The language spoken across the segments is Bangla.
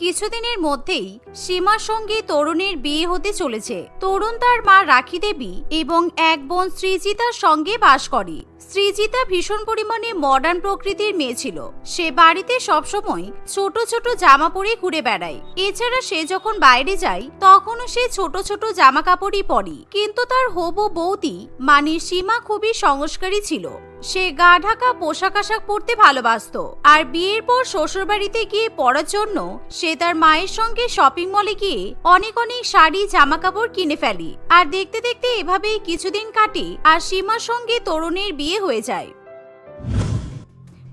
কিছুদিনের মধ্যেই সীমার সঙ্গে তরুণের বিয়ে হতে চলেছে। তরুণ তার মা রাখি দেবী এবং এক বোন শ্রীজিতার সঙ্গে বাস করে। শ্রীজিতা ভীষণ পরিমাণে মডার্ন প্রকৃতির মেয়ে ছিল। সে বাড়িতে সবসময় ছোট ছোট জামা পরে ঘুরে বেড়ায়। এছাড়া সে যখন বাইরে যায়, তখনও সে ছোট ছোট জামা কাপড়ই পরে। কিন্তু তার হবু বৌদি মানে সীমা খুবই সংস্কারী ছিল। সে গা ঢাকা পোশাক আশাক পরতে ভালোবাসতো। আর বিয়ের পর শ্বশুরবাড়িতে গিয়ে পড়ার জন্য সে তার মায়ের সঙ্গে শপিং মলে গিয়ে অনেক অনেক শাড়ি, জামা কাপড় কিনে ফেলে। আর দেখতে দেখতে এভাবেই কিছুদিন কাটে আর সীমার সঙ্গে তরুণের বিয়ে হয়ে যায়।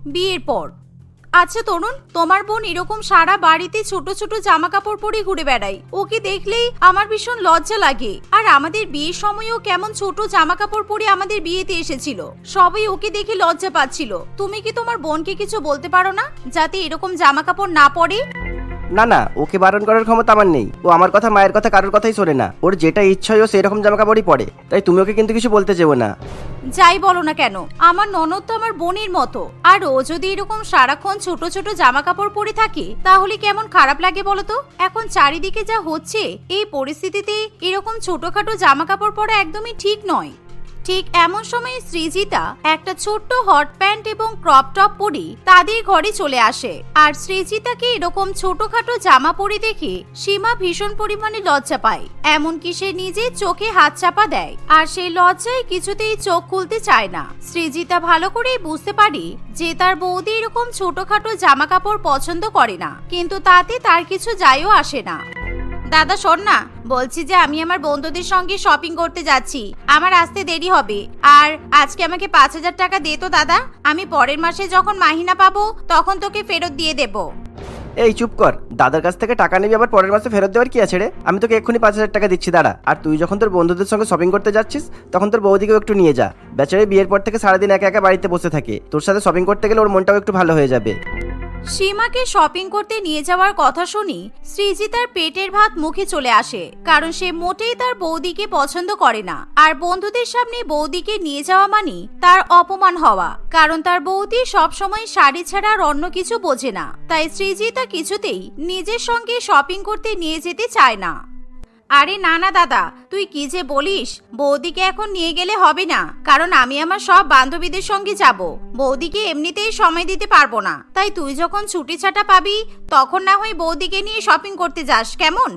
বিয়ের পর। আচ্ছা তরুণ, তোমার বোন এরকম সারা বাড়িতে ছোট ছোট জামা কাপড় পরে ঘুরে বেড়ায়। ওকে দেখলেই আমার ভীষণ লজ্জা লাগে। আর আমাদের বিয়ের সময়ও কেমন ছোট জামা কাপড় পরে আমাদের বিয়েতে এসেছিল। সবাই ওকে দেখে লজ্জা পাচ্ছিল। তুমি কি তোমার বোনকে কিছু বলতে পারো না? যাতে এরকম জামা কাপড় না পরে? না না, ওকে বারণ করার ক্ষমতা আমার নেই। ও আমার কথা, মায়ের কথা, কারোর কথাই শোনে না। ওর যেটা ইচ্ছা ও সেরকম জামা কাপড়ই পরে। তাই তুমি ওকে কিন্তু কিছু বলতে চেও না। যাই বলো না কেন, আমার ননদ তো আমার বোনের মতো। আর ও যদি এরকম সারাক্ষণ ছোট ছোট জামা কাপড় পরে থাকে, তাহলে কেমন খারাপ লাগে বলো তো? এখন চারিদিকে যা হচ্ছে, এই পরিস্থিতিতে এরকম ছোটখাটো জামা কাপড় পরা একদমই ঠিক নয়। ঠিক এমন সময় সৃজিতা একটা ছোট্ট হট প্যান্ট এবং ক্রপ টপ পরে তাদের ঘরে চলে আসে। আর সৃজিতাকে এরকম ছোটখাটো জামা পরে দেখে সীমা ভীষণ পরিমাণে লজ্জা পায়। এমনকি সে নিজে চোখে হাত চাপা দেয়। আর সেই লজ্জায় কিছুতেই চোখ খুলতে চায় না। সৃজিতা ভালো করেই বুঝতে পারে যে তার বৌদি এরকম ছোটখাটো জামা কাপড় পছন্দ করে না। কিন্তু তাতে তার কিছু যায়ও আসে না। দাদা, শোন না। বলছি যে আমি আমার বন্ধুদের সঙ্গে শপিং করতে যাচ্ছি। আমার আসতে দেরি হবে। আর আজকে আমাকে পাঁচ হাজার টাকা দে তো, দাদা। আমি পরের মাসে যখন মাহিনা পাবো, তখন তোকে ফেরত দিয়ে দেবো। এই, চুপ কর। দাদার কাছ থেকে টাকা নিবি, আবার পরের মাসে ফেরত দেওয়ার কি আছে রে? আমি তোকে এক্ষুনি পাঁচ হাজার টাকা দিচ্ছি, দাঁড়া। আর তুই যখন তোর বন্ধুদের সঙ্গে শপিং করতে যাচ্ছিস, তখন তোর বৌদিকেও একটু নিয়ে যা। বেচারে বিয়ের পর থেকে সারাদিন একা একা বাড়িতে বসে থাকে। তোর সাথে শপিং করতে গেলে ওর মনটাও একটু ভালো হয়ে যাবে। সীমাকে শপিং করতে নিয়ে যাওয়ার কথা শুনি সৃজিতার পেটের ভাত মুখে চলে আসে, কারণ সে মোটেই তার বৌদিকে পছন্দ করে না। আর বন্ধুদের সামনে বৌদিকে নিয়ে যাওয়া মানে তার অপমান হওয়া, কারণ তার বৌদি সবসময় শাড়ি ছাড়া আর অন্য কিছু বোঝে না। তাই সৃজিতা কিছুতেই নিজের সঙ্গে শপিং করতে নিয়ে যেতে চায় না। আরে না না দাদা, তুই কি যে বলিস? বৌদিকে এখন নিয়ে গেলে হবে না, কারণ আমি আমার সব বান্ধবীদের সঙ্গে যাব। বৌদিকে এমনিতেই সময় দিতে পারব না। তাই তুই যখন ছুটি ছাটা পাবি, তখন না হয় বৌদিকে নিয়ে শপিং করতে যাস, কেমন?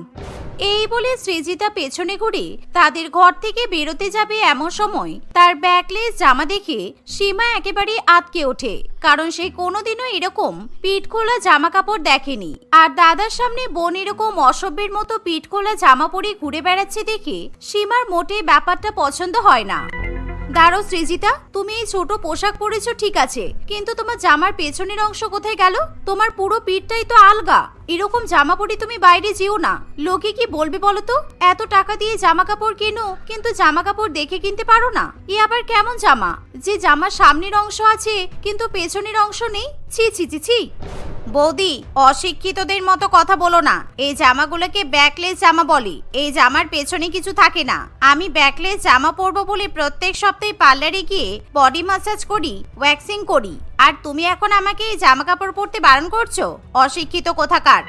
এই বলে সৃজিতা পেছনে ঘুরে তাদের ঘর থেকে বেরোতে যাবে এমন সময় তার ব্যাকলেস জামা দেখে সীমা একেবারে আটকে ওঠে, কারণ সে কোনোদিনও এরকম পিঠ খোলা জামা কাপড় দেখেনি। আর দাদার সামনে বোন এরকম অসভ্যের মতো পিঠ খোলা জামা পরে ঘুরে বেড়াচ্ছে দেখে সীমার মোটে ব্যাপারটা পছন্দ হয় না। দাঁড়ো সৃজিতা। তুমি এই ছোট পোশাক পরেছো, ঠিক আছে। কিন্তু তোমার জামার পেছনের অংশ কোথায় গেল? তোমার পুরো পিঠটাই তো আলগা। এরকম জামা পরে তুমি বাইরে যেও না। লোকে কি বলবে বলো তো? এত টাকা দিয়ে জামা কাপড় কেনো, কিন্তু জামা কাপড় দেখে কিনতে পারো না। এ আবার কেমন জামা? যে জামার সামনের অংশ আছে, কিন্তু পেছনের অংশ নেই? ছি ছি ছি ছি। বৌদি, অশিক্ষিতদের মতো কথা বলো না। এই জামাগুলোকে ব্যাকলেস জামা বলি। এই জামার পেছনে কিছু থাকে না। আমি ব্যাকলেস জামা পরবো বলে প্রত্যেক সপ্তাহে পার্লারে গিয়ে বডি মাসাজ করি ওয়্যাক্সিং করি। আর তুমি এখন আমাকে এই জামা কাপড় পরতে বারণ করছ? অশিক্ষিত কোথাকার?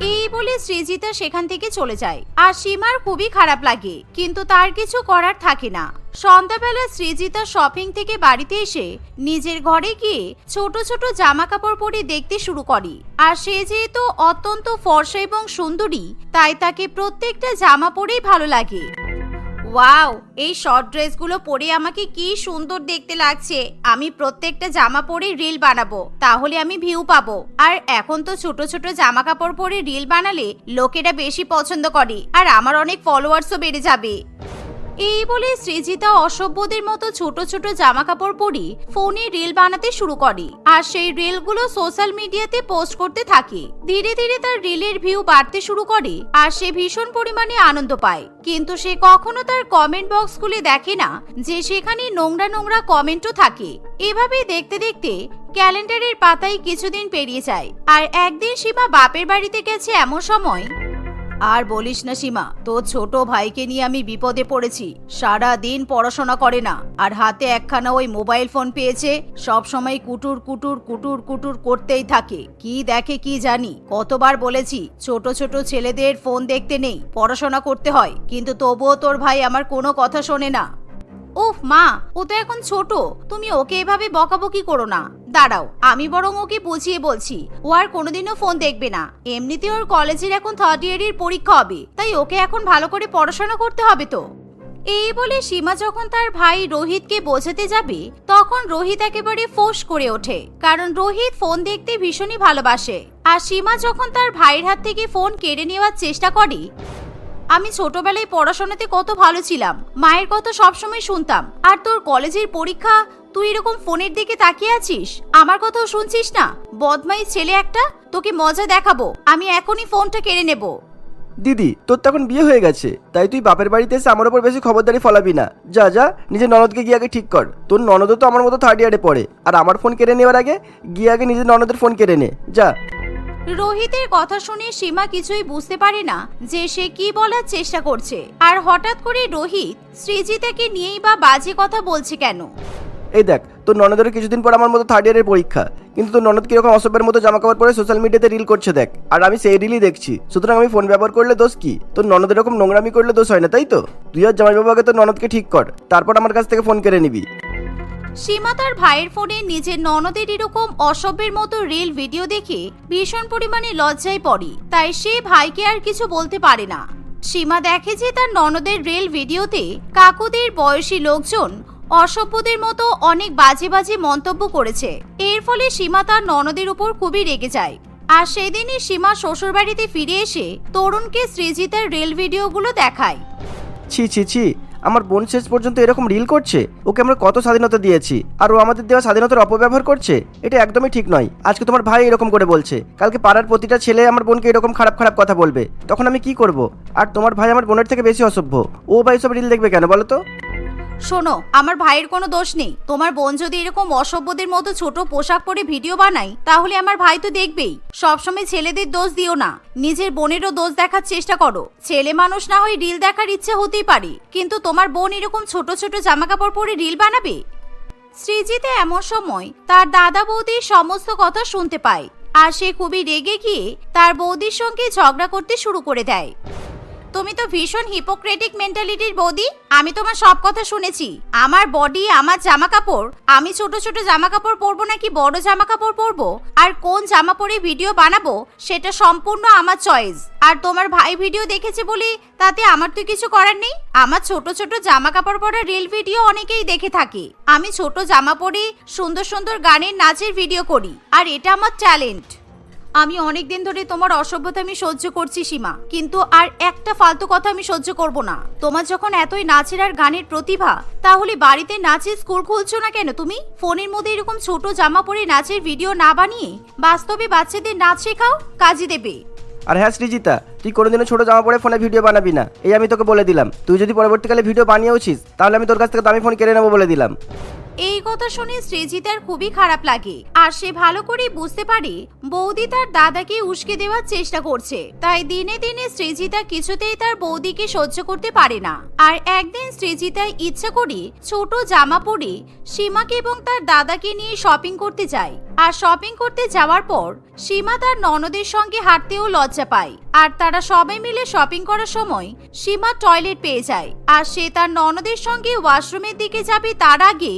এই বলে সৃজিতা সেখান থেকে চলে যায়। আর সীমার খুবই খারাপ লাগে, কিন্তু তার কিছু করার থাকে না। সন্ধ্যাবেলা সৃজিতা শপিং থেকে বাড়িতে এসে নিজের ঘরে গিয়ে ছোট ছোট জামা কাপড় পরে দেখতে শুরু করে। আর সে যেহেতু অত্যন্ত ফর্সা এবং সুন্দরী, তাই তাকে প্রত্যেকটা জামা পরেই ভালো লাগে। ওয়াও, এই শর্ট ড্রেসগুলো পরে আমাকে কি সুন্দর দেখতে লাগছে। আমি প্রত্যেকটা জামা পরে রিল বানাবো, তাহলে আমি ভিউ পাবো। আর এখন তো ছোট ছোট জামা কাপড় পরে রিল বানালে লোকেরা বেশি পছন্দ করে, আর আমার অনেক ফলোয়ার্সও বেড়ে যাবে। এই বলে সৃজিতা অসভ্যদের মতো ছোট ছোট জামা কাপড় পরে ফোনে রিল বানাতে শুরু করে। আর সেই রিলগুলো সোশ্যাল মিডিয়াতে পোস্ট করতে থাকে। ধীরে ধীরে তার রিলের ভিউ বাড়তে শুরু করে আর সে ভীষণ পরিমাণে আনন্দ পায়। কিন্তু সে কখনো তার কমেন্ট বক্স দেখে না যে সেখানে নোংরা নোংরা কমেন্টও থাকে। এভাবেই দেখতে দেখতে ক্যালেন্ডারের পাতায় কিছুদিন পেরিয়ে যায়। আর একদিন সীমা বাপের বাড়িতে গেছে এমন সময় আর বলিস না সীমা, তোর ছোট ভাইকে নিয়ে আমি বিপদে পড়েছি। সারা দিন পড়াশোনা করে না। আর হাতে একখানা ওই মোবাইল ফোন পেয়েছে, সব সময় কুটুর কুটুর কুটুর কুটুর করতেই থাকে। কি দেখে কি জানি। কতবার বলেছি, ছোট ছোট ছেলেদের ফোন দেখতে নেই, পড়াশোনা করতে হয়। কিন্তু তবুও তোর ভাই আমার কোনো কথা শোনে না। উফ মা, ও তো এখন ছোট। তুমি ওকে এভাবে বকাবকি করো না। দাঁড়াও, আমি বরং ওকে বুঝিয়ে বলছি। ও আর কোনোদিনও ফোন দেখবে না। এমনিতে ওর কলেজের এখন থার্ড ইয়ারের পরীক্ষা হবে। তাই ওকে এখন ভালো করে পড়াশোনা করতে হবে তো। এই বলে সীমা যখন তার ভাই রোহিতকে বোঝাতে যাবে, তখন রোহিত একেবারে ফোঁস করে ওঠে। কারণ রোহিত ফোন দেখতে ভীষণই ভালোবাসে। আর সীমা যখন তার ভাইয়ের হাত থেকে ফোন কেড়ে নেওয়ার চেষ্টা করে আমি ছোটবেলায় পড়াশোনাতে কত ভালো ছিলাম, মায়ের কথা সবসময় শুনতাম। আর তোর কলেজের পরীক্ষা, তুই এরকম ফোনের দিকে তাকিয়ে আছিস? আমার কথাও শুনছিস না? বদমাই ছেলে একটা, তোকে মজা দেখাবো, আমি এখনই ফোনটা কেড়ে নেব। দিদি, তোর তখন বিয়ে হয়ে গেছে, তাই তুই বাপের বাড়িতে এসে আমার উপর বেশি খবরদারি ফলাবি না। যা যা, নিজের ননদকে গিয়ে আগে ঠিক কর। তোর ননদও তো আমার মতো থার্ড ইয়ারে পড়ে। আর আমার ফোন কেড়ে নেওয়ার আগে, গিয়ে আগে নিজের ননদের ফোন কেড়ে নে। যা। রোহিতের কথা শুনে সীমা কিছুই বুঝতে পারে না যে সে কি বলার চেষ্টা করছে। আর হঠাৎ করে রোহিত সৃজিতাকে নিয়েই বা বাজে কথা বলছে কেন? এই দেখ, তোর ননদের কিছুদিন পর আমার মতো থার্ড ইয়ারের পরীক্ষা। কিন্তু তোর ননদ কীরকম অসভ্যের মতো জামা কাপড় পরে সোশ্যাল মিডিয়াতে রিল করছে দেখ। আর আমি সেই রিলই দেখছি। সুতরাং আমি ফোন ব্যবহার করলে দোষ কি? তোর ননদ এরকম নোংরামি করলে দোষ হয় না, তাই তো? তুই আর জামাইবাবু আগে তোর ননদকে ঠিক কর। তারপর আমার কাছ থেকে ফোন কেড়ে নিবি। সীমা তার ভাইয়ের ফোনে নিজের ননদের এরকম অসভ্যের মতো রিল ভিডিও দেখে ভীষণ পরিমাণে লজ্জায় পড়ে। তাই সে ভাইকে আর কিছু বলতে পারে না। সীমা দেখে যে তার ননদের রিল ভিডিওতে কাকুদের বয়সী লোকজন অসভ্যদের মতো অনেক বাজে বাজে মন্তব্য করেছে। এর ফলে সীমা তার ননদের উপর খুবই রেগে যায়। আর সেদিনই সীমা শ্বশুরবাড়িতে ফিরে এসে তরুণকে সৃজিতার রিল ভিডিওগুলো দেখায়। ছি ছি ছি আমার বোন শেষ পর্যন্ত এরকম রিল করছে? ওকে আমরা কত স্বাধীনতা দিয়েছি, আর ও আমাদের দেওয়া স্বাধীনতার অপব্যবহার করছে? এটা একদমই ঠিক নয়। আজকে তোমার ভাই এরকম করে বলছে। কালকে পাড়ার প্রতিটা ছেলে আমার বোনকে এরকম খারাপ খারাপ কথা বলবে। তখন আমি কি করব? আর তোমার ভাই আমার বোনের থেকে বেশি অসভ্য। ও ভাই সব রিল দেখবে কেন বলো তো? শোনো, আমার ভাইয়ের কোনো দোষ নেই। তোমার বোন যদি এরকম অসভ্যদের মতো ছোট পোশাক পরে ভিডিও বানাই তাহলে আমার ভাই তো দেখবেই। সবসময় ছেলেদের দোষ দিও না। নিজের বোনেরও দোষ দেখার চেষ্টা করো। ছেলে মানুষ না হয় রিল দেখার ইচ্ছে হতেই পারে। কিন্তু তোমার বোন এরকম ছোট ছোট জামা কাপড় পরে রিল বানাবে? সৃজিতে এমন সময় তার দাদা বৌদির সমস্ত কথা শুনতে পায়। আর সে খুবই রেগে গিয়ে তার বৌদির সঙ্গে ঝগড়া করতে শুরু করে দেয়। তুমি তো ভীষণ হিপোক্রেটিক মেন্টালিটির বৌদি। আমি তোমার সব কথা শুনেছি। আমার বডি আমার জামা কাপড় আমি ছোট ছোট জামা কাপড় পরবো নাকি বড় জামা কাপড় পরবো? আর কোন জামা পরে ভিডিও বানাবো? সেটা সম্পূর্ণ আমার চয়েস আর তোমার ভাই ভিডিও দেখেছে বলে? তাতে আমার তো কিছু করার নেই? আমার ছোট ছোট জামা কাপড় পরা রিল ভিডিও অনেকেই দেখে থাকে। আমি ছোট জামা পরে, সুন্দর সুন্দর গানের নাচের ভিডিও করি। আর এটা আমার ট্যালেন্ট আমি অনেক দিন ধরে তোমার অসভ্যতা আমি সহ্য করছি, সীমা। কিন্তু আর একটা ফালতু কথা আমি সহ্য করব না। তোমার যখন এতই নাচের আর গানের প্রতিভা, তাহলে বাড়িতে নাচের স্কুল খুলছো না কেন তুমি? ফোনের মধ্যে এরকম ছোট জামা পরে নাচের ভিডিও না বানিয়ে বাস্তবে বাচ্চাদের নাচ শেখাও কাজে দেবে। আর হ্যাঁ সৃজিতা, তুই কোনোদিনও ছোট জামা পরে ফোনে ভিডিও বানাবি না। এই আমি তোকে বলে দিলাম। তুই যদি পরবর্তীকালে ভিডিও বানিয়েওছিস, তাহলে আমি তোর কাছ থেকে দামি ফোন কেড়ে নেব বলে দিলাম। এই কথা শুনে সৃজিতার খুবই খারাপ লাগে। আর সে ভালো করে বুঝতে পারে বৌদি তার দাদাকে উস্কে দেওয়ার চেষ্টা করছে। তাই দিনে দিনে সৃজিতা কিছুতেই তার বৌদিকে সহ্য করতে পারে না। আর একদিন সৃজিতা ইচ্ছা করে ছোট জামা পরে সীমাকে এবং তার দাদাকে নিয়ে শপিং করতে যায়। আর শপিং করতে যাওয়ার পর সীমা তার ননদের সঙ্গে হাঁটতেও লজ্জা পায়। আর তারা সবাই মিলে শপিং করার সময় সীমা টয়লেট পেয়ে যায়। আর সে তার ননদের সঙ্গে ওয়াশরুমের দিকে যাবে তার আগে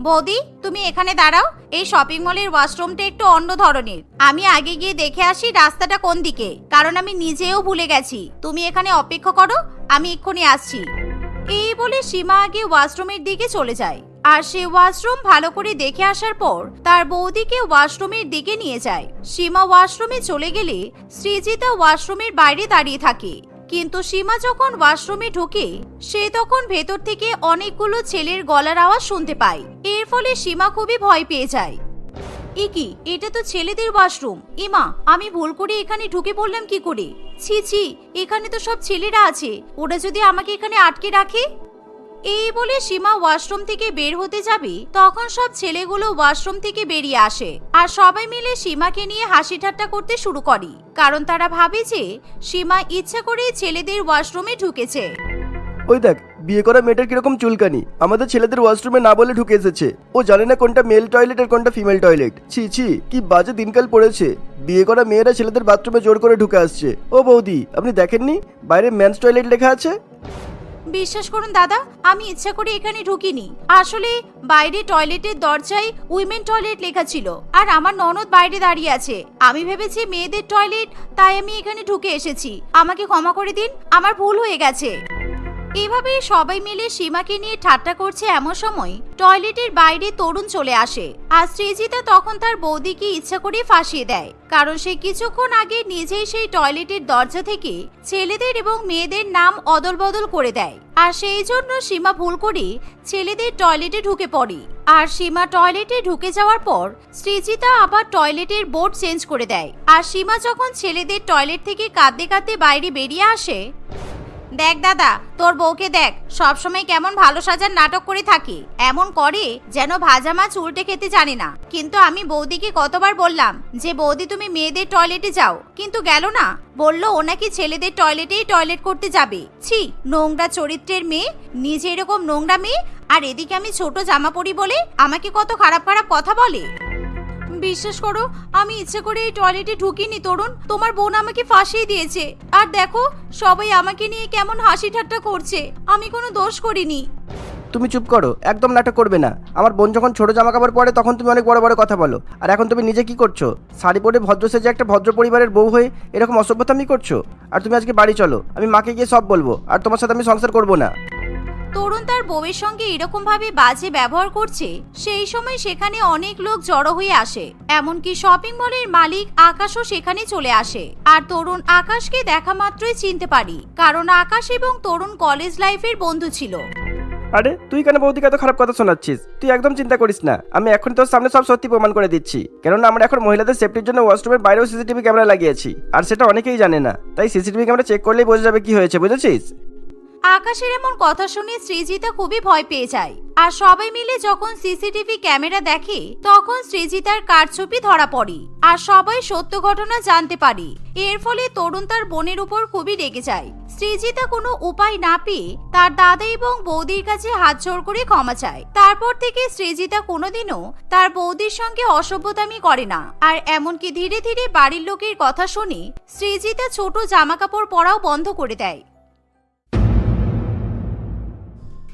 বৌদি, তুমি এখানে দাঁড়াও। এই শপিং মলের ওয়াশরুমটা একটু অন্য ধরনের। আমি আগে গিয়ে দেখে আসি রাস্তাটা কোন দিকে, কারণ আমি নিজেও ভুলে গেছি। তুমি এখানে অপেক্ষা করো, আমি এক্ষুনি আসছি। এই বলে সীমা আগে ওয়াশরুমের দিকে চলে যায়। আর সে ওয়াশরুম ভালো করে দেখে আসার পর, তার বৌদিকে ওয়াশরুমের দিকে নিয়ে যায়। সীমা ওয়াশরুমে চলে গেলে, সৃজিতা ওয়াশরুমের বাইরে দাঁড়িয়ে থাকে। কিন্তু সীমা যখন ওয়াশরুমে ঢোকে, সে তখন ভেতর থেকে অনেকগুলো ছেলের গলার আওয়াজ শুনতে পায়। এর ফলে সীমা খুবই ভয় পেয়ে যায়। ইকি এটা তো ছেলেদের ওয়াশরুম। ইমা আমি ভুল করে এখানে ঢুকে পড়লাম কি করে? ছি ছি, এখানে তো সব ছেলেরা আছে। ওরা যদি আমাকে এখানে আটকে রাখে? এই বলে সীমা ওয়াশরুম থেকে বের হতে যাবে, তখন সব ছেলেগুলো ওয়াশরুম থেকে বেরিয়ে আসে আর সবাই মিলে সীমাকে নিয়ে হাসি ঠাট্টা করতে শুরু করে, কারণ তারা ভাবে যে সীমা ইচ্ছা করে ছেলেদের ওয়াশরুমে ঢুকেছে। ওই দেখ, বিয়ে করা মেয়েটার কীরকম চুলকানি, আমাদের ছেলেদের ওয়াশরুমে না বলে ঢুকে এসেছে। ও জানে না কোনটা মেল টয়লেট আর কোনটা ফিমেল টয়লেট ছি ছি, কি বাজে দিনকাল পড়েছে। বিয়ে করা মেয়েরা ছেলেদের বাথরুমে জোর করে ঢুকে আসছে। ও বৌদি, আপনি দেখেননি? বাইরে মেন্স টয়লেট লেখা আছে? বিশ্বাস করুন দাদা, আমি ইচ্ছা করে এখানে ঢুকিনি। আসলে বাইরে টয়লেটের দরজায় উইমেন টয়লেট লেখা ছিল আর আমার ননদ বাইরে দাঁড়িয়ে আছে। আমি ভেবেছি মেয়েদের টয়লেট, তাই আমি এখানে ঢুকে এসেছি। আমাকে ক্ষমা করে দিন, আমার ভুল হয়ে গেছে। এভাবে সবাই মিলে সীমাকে নিয়ে ঠাট্টা করছে এমন সময় টয়লেটের বাইরে তরুণ চলে আসে। আর সৃজিতা তখন তার বৌদিকে ইচ্ছা করে ফাঁসিয়ে দেয়। কারণ সে কিছুক্ষণ আগে নিজেই সেই টয়লেটের দরজা থেকে ছেলেদের এবং মেয়েদের নাম অদল বদল করে দেয়। আর সেই জন্য সীমা ভুল করে ছেলেদের টয়লেটে ঢুকে পড়ে। আর সীমা টয়লেটে ঢুকে যাওয়ার পর সৃজিতা আবার টয়লেটের বোর্ড চেঞ্জ করে দেয়। আর সীমা যখন ছেলেদের টয়লেট থেকে কাঁদতে কাঁদতে বাইরে বেরিয়ে আসে দেখ দাদা, তোর বউকে দেখ, সবসময় কেমন ভালো সাজার নাটক করে থাকে। এমন করে যেন ভাজা মাছ উল্টে খেতে জানে না। কিন্তু আমি বৌদিকে কতবার বললাম যে, বৌদি, তুমি মেয়েদের টয়লেটে যাও। কিন্তু গেল না। বলল, ও নাকি ছেলেদের টয়লেটেই টয়লেট করতে যাবে। ছি, নোংরা চরিত্রের মেয়ে, নিজে এরকম নোংরা মেয়ে, আর এদিকে আমি ছোট জামা পরি বলে আমাকে কত খারাপ খারাপ কথা বলে? বিশ্বাস করো, আমি ইচ্ছে করে এই টয়লেটে ঢুকিনি, তরুণ। তোমার বোন আমাকে ফাঁসিয়ে দিয়েছে। আর দেখো, সবাই আমাকে নিয়ে কেমন হাসি ঠাট্টা করছে। আমি কোনো দোষ করিনি। তুমি চুপ করো, একদম নাটক করবে না। আমার বোন যখন ছোট জামা কাপড় পরে, তখন তুমি অনেক বড় বড় কথা বলো। আর এখন তুমি নিজে কি করছ? শাড়ি পরে ভদ্র সেজে একটা ভদ্র পরিবারের বউ হয়ে এরকম অসভ্যতামি করছ? আর তুমি আজকে বাড়ি চলো। আমি মাকে গিয়ে সব বলব, আর তোমার সাথে আমি সংসার করব না। তরুণ তার বউয়ের সঙ্গে এরকম ভাবে বাজে ব্যবহার করছে, সেই সময় সেখানে অনেক লোক জড়ো হয়ে আসে। এমনকি শপিং মলের মালিক আকাশও সেখানে চলে আসে। আর তরুণ আকাশকে দেখা মাত্রই চিনতে পারি, কারণ আকাশ এবং তরুণ কলেজ লাইফের বন্ধু ছিল। আরে, তুই কেন বৌদিকে এত খারাপ কথা শোনাচ্ছিস? তুই একদম চিন্তা করিস না। আমি এখন তোর সামনে সব সত্যি প্রমাণ করে দিচ্ছি। কেননা আমরা এখন মহিলাদের সেফটির জন্য ওয়াশরুমের বাইরেও সিসিটিভি ক্যামেরা লাগিয়েছি। আর সেটা অনেকেই জানে না। তাই সিসিটিভি ক্যামেরা চেক করলেই বোঝা যাবে কি হয়েছে, বুঝেছিস? আকাশের এমন কথা শুনে সৃজিতা খুবই ভয় পেয়ে যায়। আর সবাই মিলে যখন সিসিটিভি ক্যামেরা দেখে, তখন সৃজিতার কারচুপি ধরা পড়ে। আর সবাই সত্য ঘটনা জানতে পারে। এর ফলে তরুণ তার বোনের উপর খুবই রেগে যায়। সৃজিতা কোনো উপায় না পেয়ে তার দাদা এবং বৌদির কাছে হাত জোর করে ক্ষমা চায়। তারপর থেকে সৃজিতা কোনোদিনও তার বৌদির সঙ্গে অসভ্যতামি করে না। আর এমনকি ধীরে ধীরে বাড়ির লোকের কথা শুনে সৃজিতা ছোট জামা কাপড় পরাও বন্ধ করে দেয়।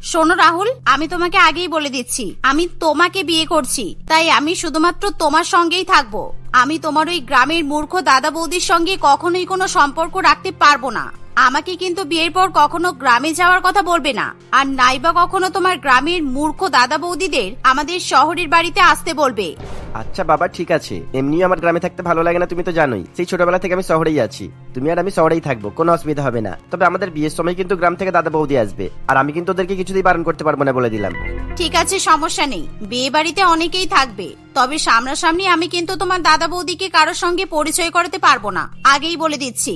শোনো রাহুল, আমি তোমাকে আগেই বলে দিচ্ছি, আমি তোমাকে বিয়ে করছি, তাই আমি শুধুমাত্র তোমার সঙ্গেই থাকব। আমি তোমার ওই গ্রামের মূর্খ দাদা বৌদির সঙ্গে কখনোই কোনো সম্পর্ক রাখতে পারব না। আমাকে কিন্তু বিয়ের পর কখনো গ্রামে যাওয়ার কথা বলবে না। আর নাইবা কখনো তোমার গ্রামের মূর্খ দাদা বৌদিদের আমাদের শহরের বাড়িতে আসতে বলবে। আচ্ছা বাবা ঠিক আছে। এমনিও আমার গ্রামে থাকতে ভালো লাগে না তুমি তো জানোই। সেই ছোটবেলা থেকে আমি শহরেই আছি। তুমি আর আমি শহরেই থাকব কোনো অসুবিধা হবে না। তবে আমাদের বিয়ের সময় কিন্তু গ্রাম থেকে দাদা বৌদি আসবে। আর আমি কিন্তু ওদেরকে কিছুতেই বারণ করতে পারব না বলে দিলাম। ঠিক আছে সমস্যা নেই। বিয়ে বাড়িতে অনেকেই থাকবে। তবে সামনাসামনি আমি কিন্তু তোমার দাদা বৌদিকে কারোর সঙ্গে পরিচয় করাতে পারব না। আগেই বলে দিচ্ছি।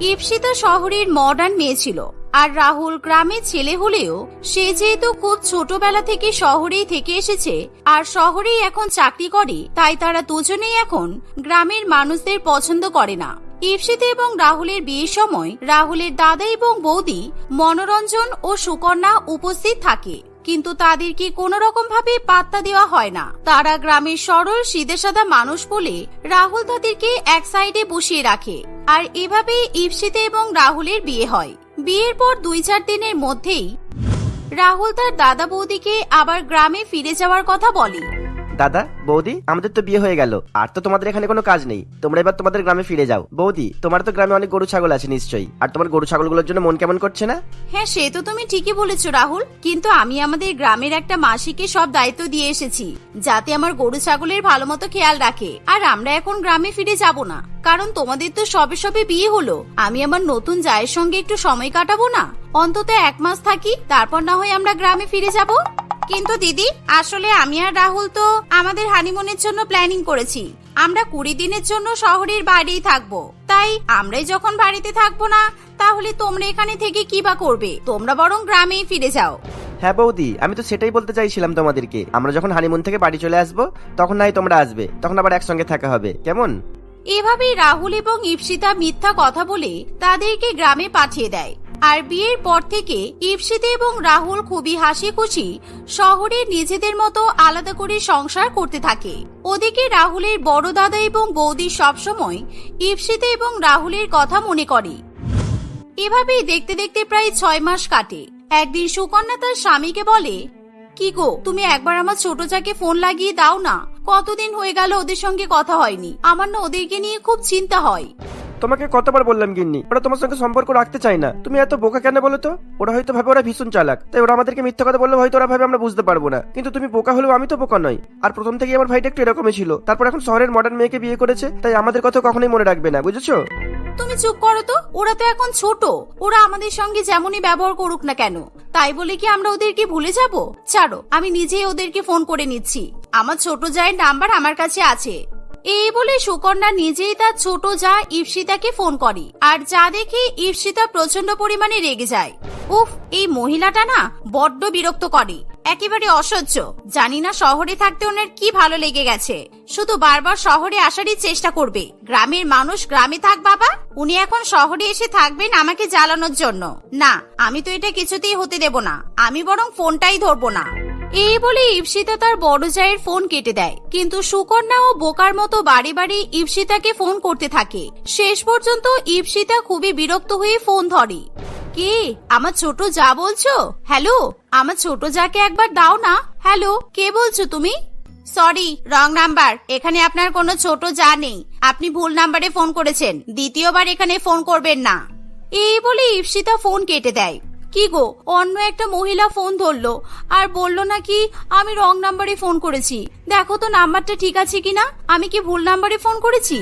ইপসিতা শহরের মডার্ন মেয়ে ছিল। আর রাহুল গ্রামের ছেলে হলেও সে যেহেতু খুব ছোটবেলা থেকে শহরেই থেকে এসেছে আর শহরেই এখন চাকরি করে, তাই তারা দুজনেই এখন গ্রামের মানুষদের পছন্দ করে না। ইপসিতে এবং রাহুলের বিয়ের সময় রাহুলের দাদা এবং বৌদি মনোরঞ্জন ও সুকন্যা উপস্থিত থাকে। কিন্তু তাদেরকে কোনো রকম ভাবে পাত্তা দেওয়া হয় না। তারা গ্রামের সরল সিধে সাদা মানুষ বলে রাহুল তাদেরকে এক সাইডে বসিয়ে রাখে আর এভাবেই ইপসিতে এবং রাহুলের বিয়ে হয়। বিয়ের পর দুই চার দিনের মধ্যেই রাহুল তার দাদা বৌদিকে আবার গ্রামে ফিরে যাওয়ার কথা বলে। দাদা, বৌদি, আমাদের তো বিয়ে হয়ে গেল। আর তো তোমাদের এখানে কোনো কাজ নেই। তোমরা এবার তোমাদের গ্রামে ফিরে যাও। বৌদি, তোমার তো গ্রামে অনেক গরু ছাগল আছে নিশ্চয়ই। আর তোমার গরু ছাগলগুলোর জন্য মন কেমন করছে না? হ্যাঁ সে তো তুমি ঠিকই বলেছ, রাহুল। কিন্তু আমি আমাদের গ্রামের একটা মাসিকে সব দায়িত্ব দিয়ে এসেছি, যাতে আমার গরু ছাগলের ভালো মতো খেয়াল রাখে। আর আমরা এখন গ্রামে ফিরে যাব না। কারণ তোমাদের তো সবে সবে বিয়ে হলো। আমি আমার নতুন জায়ের সঙ্গে একটু সময় কাটাবো না? অন্তত এক মাস থাকি, তারপর না হয় আমরা গ্রামে ফিরে যাব। কিন্তু দিদি আসলে আমি আর রাহুল তো আমাদের হানিমুনের জন্য প্ল্যানিং করেছি। আমরা কুড়ি দিনের জন্য শহরের বাইরেই থাকব। তাই আমরাই যখন বাড়িতে থাকব না তাহলে তোমরা এখানে থেকে কি বা করবে? তোমরা বরং গ্রামেই ফিরে যাও। হ্যাঁ বৌদি আমি তো সেটাই বলতে চাইছিলাম তোমাদেরকে। আমরা যখন হানিমুন থেকে বাড়ি চলে আসব তখন নাই তোমরা আসবে তখন আবার একসঙ্গে থাকা হবে। কেমন? এভাবেই রাহুল এবং ইপসিতা মিথ্যা কথা বলে তাদেরকে গ্রামে পাঠিয়ে দেয়। আর বিয়ের পর থেকে ইপসিতা এবং রাহুল খুবই হাসি খুশি শহরে নিজেদের মতো আলাদা করে সংসার করতে থাকে। ওদিকে রাহুলের বড় দাদা এবং বৌদি সবসময় ইপসিতা এবং রাহুলের কথা মনে করে। এভাবেই দেখতে দেখতে প্রায় ছয় মাস কাটে। একদিন সুকন্যা তার স্বামীকে বলে, কি গো, তুমি একবার আমার ছোট যাকে ফোন লাগিয়ে দাও না? কতদিন হয়ে গেল ওদের সঙ্গে কথা হয়নি। আমার না ওদেরকে নিয়ে খুব চিন্তা হয়। তোমাকে কতবার বললাম, গিন্নি? ওরা তোমার সঙ্গে সম্পর্ক রাখতে চায় না। তুমি এত বোকা কেন বলো তো? ওরা হয়তো ভাবে ওরা ভীষণ চালাক। তাই ওরা আমাদেরকে মিথ্যা কথা বললে হয়তো ওরা ভাবে আমরা বুঝতে পারব না। কিন্তু তুমি বোকা হলেও আমি তো বোকা নই। আর প্রথম থেকে আমার ভাইটা একটু এরকমই ছিল। তারপর এখন শহরের মডার্ন মেয়েকে বিয়ে করেছে। তাই আমাদের কথা কখনোই মনে রাখবে না, বুঝেছ? তুমি চুপ করো তো। ওরা তো এখন ছোট। ওরা আমাদের সঙ্গে যেমনই ব্যবহার করুক না কেন, তাই বলে কি আমরা ওদেরকে ভুলে যাব? ছাড়ো, আমি নিজেই ওদেরকে ফোন করে নিচ্ছি। আমার ছোট জায়ের নাম্বার আমার কাছে আছে। এই বলে সুকন্যা নিজেই তার ছোট যা ইপসিতাকে ফোন করে। আর যা দেখে ইপসিতা প্রচণ্ড পরিমাণে রেগে যায়। উফ, এই মহিলাটা না বড্ড বিরক্ত করে। একেবারে অসহ্য। জানি না শহরে থাকতে ওনার কি ভালো লেগে গেছে। শুধু বারবার শহরে আসারই চেষ্টা করবে। গ্রামের মানুষ গ্রামে থাক বাবা। উনি এখন শহরে এসে থাকবেন আমাকে জ্বালানোর জন্য। না, আমি তো এটা কিছুতেই হতে দেব না। আমি বরং ফোনটাই ধরবো না। এই বলে ইপসিতা তার বড় জায়ের ফোন কেটে দেয়। কিন্তু সুকন্যা ও বোকার মতো বাড়ি বাড়ি ইপসিতাকে ফোন করতে থাকে। শেষ পর্যন্ত ইপসিতা খুবই বিরক্ত হয়ে ফোন ধরে। কে? আমার ছোট যা বলছো? হ্যালো? আমার ছোট যাকে একবার দাও না। হ্যালো? কে বলছো তুমি? Sorry, wrong number. এখানে আপনার কোনো ছোট যা নেই। আপনি ভুল নাম্বারে ফোন করেছেন। দ্বিতীয়বার এখানে ফোন করবেন না। এই বলে ইপসিতা ফোন কেটে দেয়। কি গো? অন্য একটা মহিলা ফোন ধরলো আর বলল নাকি আমি রং নাম্বারে ফোন করেছি। দেখো তো নাম্বারটা ঠিক আছে কিনা? আমি কি ভুল নাম্বারে ফোন করেছি?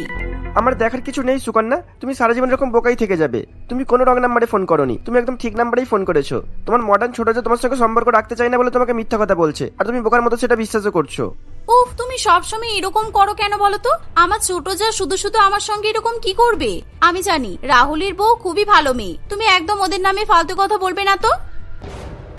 আমার দেখার কিছু নেই, সুকন্যা। তুমি সারা জীবন এরকম বোকাই থেকে যাবে। তুমি কোনো রং নাম্বারে ফোন করনি। তুমি একদম ঠিক নাম্বারেই ফোন করেছ। তোমার মডার্ন ছোট যে তোমার সঙ্গে সম্পর্ক রাখতে চাই না বলে তোমাকে মিথ্যা কথা বলছে। আর তুমি বোকার মতো সেটা বিশ্বাসও করছ। উফ, তুমি সবসময় এরকম করো কেন বলো তো? আমার ছোট যা শুধু শুধু আমার সঙ্গে এরকম কি করবে? আমি জানি, রাহুলের বউ খুবই ভালো মেয়ে। তুমি একদম ওদের নামে ফালতু কথা বলবে না তো?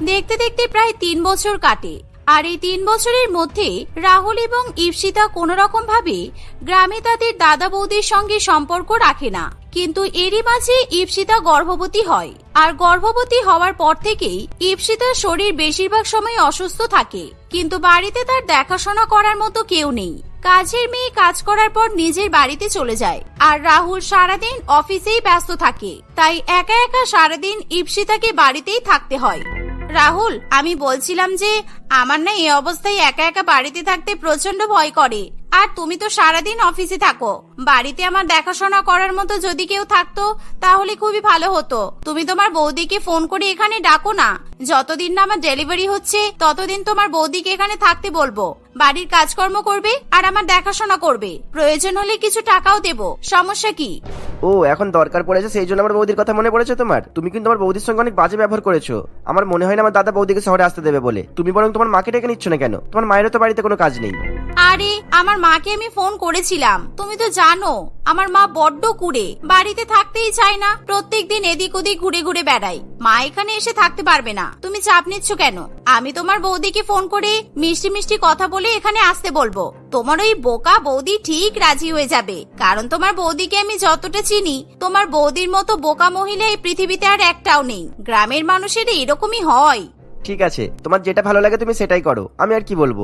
দেখতে দেখতে প্রায় তিন বছর কাটে। আর এই তিন বছরের মধ্যে রাহুল এবং ইপসিতা কোন রকম ভাবে গ্রামে তাদের দাদা বৌদির সঙ্গে সম্পর্ক রাখে না। কিন্তু এরই মাঝে ইপসিতা গর্ভবতী হয়। আর গর্ভবতী হওয়ার পর থেকেই ইপসিতার শরীর বেশিরভাগ সময় অসুস্থ থাকে। কিন্তু বাড়িতে তার দেখাশোনা করার মতো কেউ নেই। কাজের মেয়ে কাজ করার পর নিজের বাড়িতে চলে যায়। আর রাহুল সারাদিন অফিসেই ব্যস্ত থাকে। তাই একা একা সারাদিন ইপসিতাকে বাড়িতেই থাকতে হয়। রাহুল, আমি বলছিলাম যে আমার না এই অবস্থায় একা একা বাড়িতে থাকতে প্রচণ্ড ভয় করে। আর তুমি তো সারাদিন অফিসে থাকো। বাড়িতে আমার দেখাশোনা করার মতো যদি কেউ থাকতো, তাহলে খুবই ভালো হতো। তুমি তোমার বৌদিকে ফোন করে এখানে ডাকো না। যতদিন না আমার ডেলিভারি হচ্ছে, ততদিন তোমার বৌদিকে এখানে থাকতে বলব। বাড়ির কাজকর্ম করবে আর আমার দেখাশোনা করবে। প্রয়োজন হলে কিছু টাকাও দেবো। সমস্যা কি? ও, এখন দরকার পড়েছে, সেই জন্য আমার বৌদির কথা মনে পড়েছে তোমার? তুমি কিন্তু আমার বৌদির সঙ্গে অনেক বাজে ব্যবহার করেছ। আমার মনে হয় না আমার দাদা বৌদিকে শহরে আসতে দেবে বলে। তুমি বরং তোমার মাকে ডেকে নিচ্ছ না কেন? তোমার মায়েরও তো বাড়িতে কোনো কাজ নেই। আরে, আমার মাকে আমি ফোন করেছিলাম। তুমি তো জানো, আমার মা বড্ড কুড়ে। বাড়িতে থাকতেই চায় না প্রত্যেক দিন এদিক ওদিক ঘুরে ঘুরে বেড়াই মা এখানে এসে থাকতে পারবে না। তুমি চাপ নিচ্ছ কেন? আমি তোমার বৌদিকে ফোন করে মিষ্টি মিষ্টি কথা বলে এখানে আসতে বলব। তোমার ওই বোকা বৌদি ঠিক রাজি হয়ে যাবে। কারণ তোমার বৌদিকে আমি যতটা চিনি, তোমার বৌদির মতো বোকা মহিলা এই পৃথিবীতে আর একটাও নেই। গ্রামের মানুষের এরকমই হয়। ঠিক আছে, তোমার যেটা ভালো লাগে তুমি সেটাই করো, আমি আর কি বলব?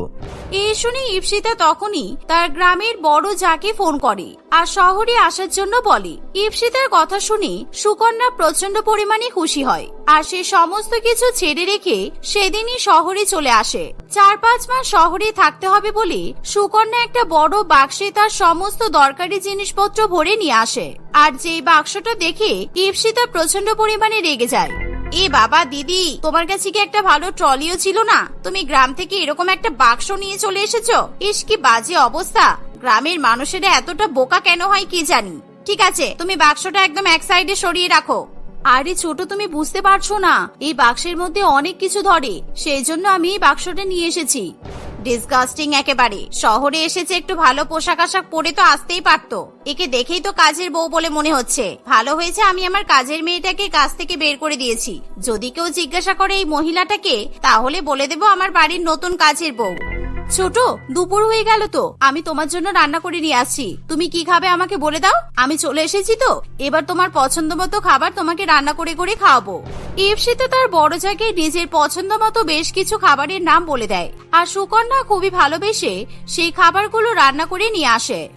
এই শুনে ইপসিতা তখনই তার গ্রামের বড় যাকে ফোন করে আর শহরে আসার জন্য বলে। ইপসিতার কথা শুনে সুকন্যা প্রচণ্ড পরিমাণে খুশি হয় আর সে সমস্ত কিছু ছেড়ে রেখে সেদিনই শহরে চলে আসে। চার পাঁচ মাস শহরে থাকতে হবে বলে সুকন্যা একটা বড় বাক্সে তার সমস্ত দরকারি জিনিসপত্র ভরে নিয়ে আসে। আর যেই বাক্সটা দেখে ইপসিতা প্রচণ্ড পরিমাণে রেগে যায়। এ বাবা, দিদি, তোমার কাছে কি একটা ভালো ট্রলিও ছিল না? তুমি গ্রাম থেকে এরকম একটা বাক্স নিয়ে চলে এসেছ? ইস, কি বাজে অবস্থা। গ্রামের মানুষেরা এতটা বোকা কেন হয় কি জানি? ঠিক আছে, তুমি বাক্সটা একদম এক সাইডে সরিয়ে রাখো। আরে ছোট, তুমি বুঝতে পারছ না। এই বাক্সের মধ্যে অনেক কিছু ধরে, সেই জন্য আমি এই বাক্সটা নিয়ে এসেছি। ডিসগাস্টিং একেবারে। শহরে এসেছে একটু ভালো পোশাক আশাক পরে তো আসতেই পারতো। একে দেখেই তো কাজের বউ বলে মনে হচ্ছে। ভালো হয়েছে আমি আমার কাজের মেয়েটাকে কাজ থেকে বের করে দিয়েছি। যদি কেউ জিজ্ঞাসা করে এই মহিলাটাকে, তাহলে বলে দেব আমার বাড়ির নতুন কাজের বউ। ছোট, দুপুর হয়ে গেল তো। আমি তোমার জন্য রান্না করে নিয়ে আসছি। তুমি কি খাবে আমাকে বলে দাও? আমি চলে এসেছি তো। এবার তোমার পছন্দ মতো খাবার তোমাকে রান্না করে করে খাওয়াবো। ইপসিতে তার বড় জায়গায় নিজের পছন্দ মতো বেশ কিছু খাবারের নাম বলে দেয়। আর সুকন্যা খুবই ভালোবেসে সেই খাবারগুলো রান্না করে নিয়ে আসে।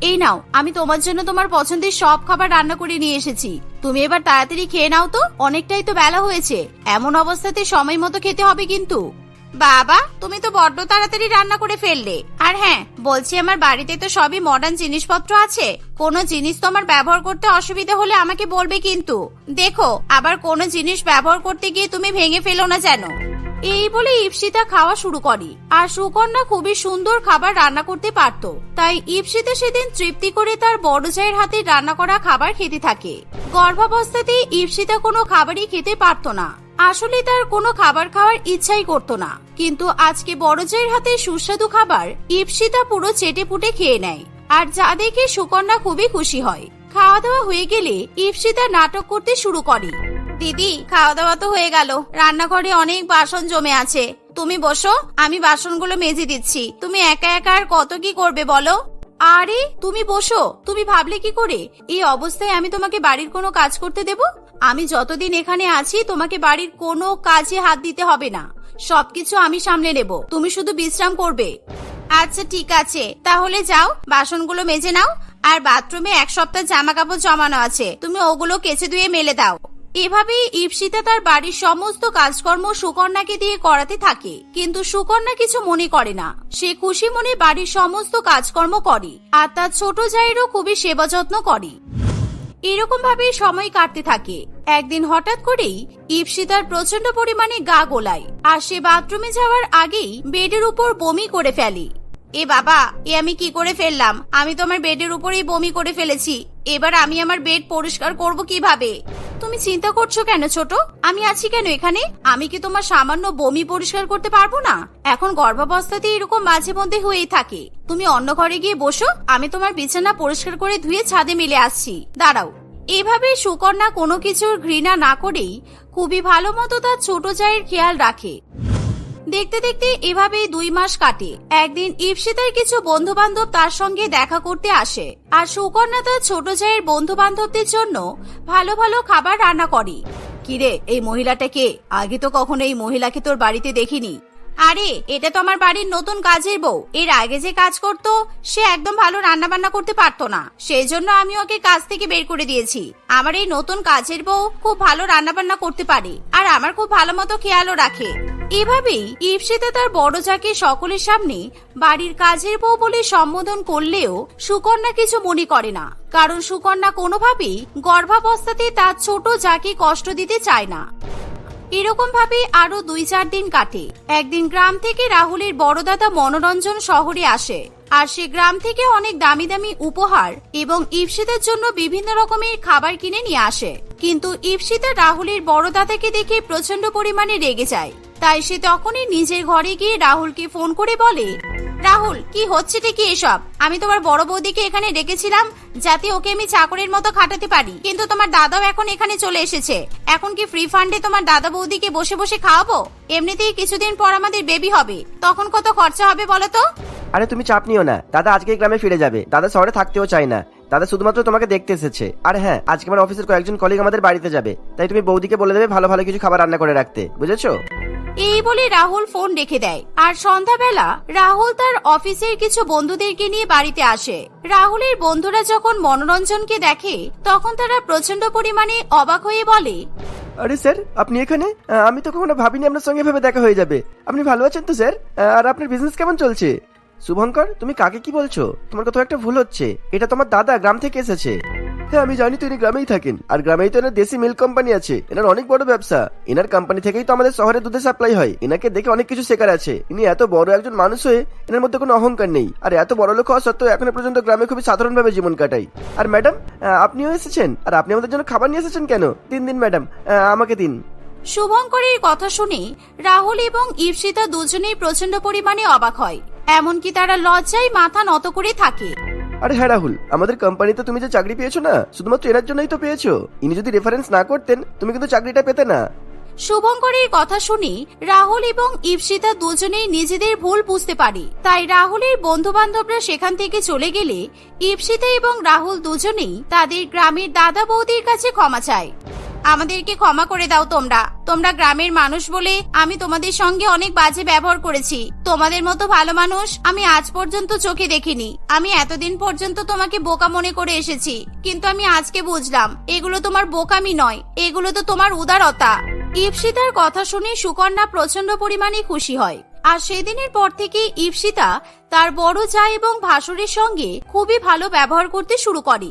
এই নাও, আমি তোমার জন্য তোমার পছন্দের সব খাবার রান্না করে নিয়ে এসেছি। তুমি এবার তাড়াতাড়ি খেয়ে নাও তো, অনেকটাই তো বেলা হয়েছে। এমন অবস্থাতে সময় মতো খেতে হবে কিন্তু। বাবা, তুমি তো বড্ড তাড়াতাড়ি রান্না করে ফেললে। আর হ্যাঁ বলছি আমার বাড়িতে তো সবই মডার্ন জিনিসপত্র আছে। কোনো জিনিস তোমার ব্যবহার করতে অসুবিধা হলে আমাকে বলবে কিন্তু। দেখো, আবার কোনো জিনিস ব্যবহার করতে গিয়ে তুমি ভেঙে ফেলো না যেন। এই বলে ইপসিতা খাওয়া শুরু করে। আর সুকন্যা খুবই সুন্দর খাবার রান্না করতে পারত। তাই ইপসিতা সেদিন তৃপ্তি করে তার বড় জায়ের হাতে রান্না করা খাবার খেতে থাকে। গর্ভাবস্থাতে ইপসিতা কোনো খাবারই খেতে পারত না। আসলে তার কোনো খাবার খাওয়ার ইচ্ছাই করতো না। কিন্তু আজকে বড় জায়ের হাতে সুস্বাদু খাবার, ইপসিতা পুরো চেটে পুটে খেয়ে নেয়। আর যা দেখে সুকন্যা খুবই খুশি হয়। খাওয়া দাওয়া হয়ে গেলে ইপসিতা নাটক করতে শুরু করে। দিদি খাওয়া দাওয়া তো হয়ে গেল। রান্নাঘরে অনেক বাসন জমে আছে। তুমি বসো, আমি বাসনগুলো মেজে দিচ্ছি। তুমি একা একা আর কত কি করবে বলো? আরে, তুমি বসো। তুমি ভাবলে কি করে? এই অবস্থায় আমি তোমাকে বাড়ির কোনো কাজ করতে দেব? আমি যতদিন এখানে আছি, তোমাকে বাড়ির কোনো কাজে হাত দিতে হবে না। সবকিছু আমি সামলে নেব। তুমি শুধু বিশ্রাম করবে। আচ্ছা ঠিক আছে। তাহলে যাও, বাসনগুলো মেজে নাও, আর বাথরুমে এক সপ্তাহ জামা কাপড় জমানো আছে। তুমি ওগুলো কেচে ধুয়ে মেলে দাও। এভাবেই ইপসিতা তার বাড়ির সমস্ত কাজকর্ম সুকন্যাকে দিয়ে করাতে থাকে। কিন্তু সুকন্যা কিছু মনে করে না। সে খুশি মনে বাড়ির সমস্ত কাজকর্ম করে। আর তার ছোট জায়েরও খুবই সেবা যত্ন করে। এরকম ভাবে সময় কাটতে থাকে। একদিন হঠাৎ করেই ইপসিতার প্রচণ্ড পরিমাণে গা গোলায় আর সে বাথরুমে যাওয়ার আগেই বেডের উপর বমি করে ফেলে। এ বাবা, এ আমি কি করে ফেললাম? আমি তো আমার বেডের উপরেই বমি করে ফেলেছি। এবার আমি আমার বেড পরিষ্কার করব কীভাবে? তুমি চিন্তা করছ কেন ছোট? আমি আছি কেন এখানে? আমি কি তোমার সামান্য বমি পরিষ্কার করতে পারব না? এখন গর্ভাবস্থাতে এরকম মাঝে মধ্যে হয়েই থাকে। তুমি অন্য ঘরে গিয়ে বসো, আমি তোমার বিছানা পরিষ্কার করে ধুয়ে ছাদে মিলে আসছি। দাঁড়াও। এভাবে সুকন্যা কোনো কিছুর ঘৃণা না করেই খুবই ভালো মতো তার ছোট চায়ের খেয়াল রাখে। দেখতে দেখতে এভাবেই দুই মাস কাটে। একদিন ইপসিতার কিছু বন্ধু বান্ধব তার সঙ্গে দেখা করতে আসে। আর সুকন্যা তার ছোট জায়ের বন্ধু বান্ধবদের জন্য ভালো ভালো খাবার রান্না করে। কিরে, এই মহিলাটাকে আগে তো কখনো এই মহিলাকে তোর বাড়িতে দেখিনি। আরে, এটা তো আমার বাড়ির নতুন কাজের বউ। এর আগে যে কাজ করত, সে একদম ভালো রান্না বান্না করতে পারতো না। সেই জন্য আমি ওকে কাজ থেকে বের করে দিয়েছি। আমার এই নতুন কাজের বউ খুব ভালো রান্না বান্না করতে পারে আর আমার খুব ভালো মতো খেয়ালও রাখে। এভাবেই ইপসিতা তার বড় যাকে সকলের সামনে বাড়ির কাজের বউ বলে সম্বোধন করলেও সুকন্যা কিছু মনে করে না। কারণ সুকন্যা কোনোভাবেই গর্ভাবস্থাতে তার ছোট যাকে কষ্ট দিতে চায় না। এরকম ভাবে আরও দুই চার দিন কাটে। একদিন গ্রাম থেকে রাহুলের বড়দাদা মনোরঞ্জন শহরে আসে, আর সে গ্রাম থেকে অনেক দামি দামি উপহার এবং ইপসিতার জন্য বিভিন্ন রকমের খাবার কিনে নিয়ে আসে। কিন্তু ইপসিতা রাহুলের বড় দাদাকে দেখে প্রচণ্ড পরিমাণে রেগে যায়। তাই সে তখনই নিজের ঘরে গিয়ে রাহুলকে ফোন করে বলে, রাহুল, কি হচ্ছে ঠিকই এসব? আমি তোমার বড় বৌদিকে এখানে ডেকেছিলাম যাতে ওকে আমি চাকরের মতো খাটাতে পারি। কিন্তু তোমার দাদাও এখন এখানে চলে এসেছে। এখন কি ফ্রি ফান্ডে তোমার দাদা বৌদিকে বসে বসে খাওয়াবো? এমনিতেই কিছুদিন পর আমাদের বেবি হবে। তখন কত খরচা হবে বলো তো? আরে তুমি চাপ নিও না। দাদা আজকে গ্রামে ফিরে যাবে। দাদা শহরে থাকতেও চায় না। দাদা শুধুমাত্র তোমাকে দেখতে এসেছে। আর হ্যাঁ আজকে আমার অফিসের কয়েকজন কলিগ আমাদের বাড়িতে যাবে। তাই তুমি বৌদিকে বলে দেবে ভালো ভালো কিছু খাবার রান্না করে রাখতে। বুঝেছ? এই বলে রাহুল ফোন রেখে দেয়। আর সন্ধ্যাবেলা রাহুল তার অফিসের কিছু বন্ধুদেরকে নিয়ে বাড়িতে আসে। রাহুলের বন্ধুরা যখন মনোরঞ্জনকে দেখে তখন তারা প্রচণ্ড পরিমাণে অবাক হয়ে বলে আরে স্যার আপনি এখানে? আমি তো কখনো ভাবিনি আপনার সঙ্গে ভেবে দেখা হয়ে যাবে। আপনি ভালো আছেন তো স্যার? আর আপনার বিজনেস কেমন চলছে? শুভঙ্কর তুমি কাকে কি বলছো? তোমার কোথাও একটা ভুল হচ্ছে। এটা তোমার দাদা গ্রাম থেকে এসেছে। হ্যাঁ আমি জানি তো ইনি গ্রামেই থাকেন। আর গ্রামেই তো এনার দেশি মিল্ক কোম্পানি আছে। এনার অনেক বড় ব্যবসা। এনার কোম্পানি থেকেই তো আমাদের শহরে দুধের সাপ্লাই হয়। এনাকে দেখে অনেক কিছু শেখার আছে। ইনি এত বড় একজন মানুষ হয়ে এনার মধ্যে কোনো অহংকার নেই। আর এত বড় লোক হওয়া সত্ত্বেও এখনও পর্যন্ত গ্রামে খুবই সাধারণভাবে জীবন কাটাই আর ম্যাডাম আপনিও এসেছেন? আর আপনি আমাদের জন্য খাবার নিয়ে এসেছেন কেন? দিন দিন ম্যাডাম আমাকে দিন। শুভঙ্করের কথা শুনে রাহুল এবং ঈপ্সিতা দুজনেই প্রচণ্ড পরিমাণে অবাক হয়। এমনকি তারা লজ্জায় মাথা নত করে থাকে। আরে হ্যাঁ রাহুল আমাদের কোম্পানিতে তুমি যে চাকরি পেয়েছ না শুধুমাত্র এনার জন্যই তো পেয়েছ। ইনি যদি রেফারেন্স না করতেন তুমি কিন্তু চাকরিটা পেতে না। শুভঙ্করের কথা শুনে রাহুল এবং ঈপ্সিতা দুজনেই নিজেদের ভুল বুঝতে পারে। তাই রাহুলের বন্ধু বান্ধবরা সেখান থেকে চলে গেলে ঈপ্সিতা এবং রাহুল দুজনেই তাদের গ্রামের দাদা বৌদির কাছে ক্ষমা চায়। আমাদেরকে ক্ষমা করে দাও তোমরা। তোমরা গ্রামের মানুষ বলে আমি তোমাদের সঙ্গে অনেক বাজে ব্যবহার করেছি। তোমাদের মতো ভালো মানুষ আমি আজ পর্যন্ত চোখে দেখিনি। আমি এতদিন পর্যন্ত তোমাকে বোকা মনে করে এসেছি। কিন্তু আমি আজকে বুঝলাম, এগুলো তোমার বোকামি নয়, এগুলো তো তোমার উদারতা। ইপসিতার কথা শুনে সুকন্যা প্রচণ্ড পরিমাণে খুশি হয়। আর সেদিনের পর থেকে ইপসিতা তার বড় যা এবং ভাসুরের সঙ্গে খুবই ভালো ব্যবহার করতে শুরু করে।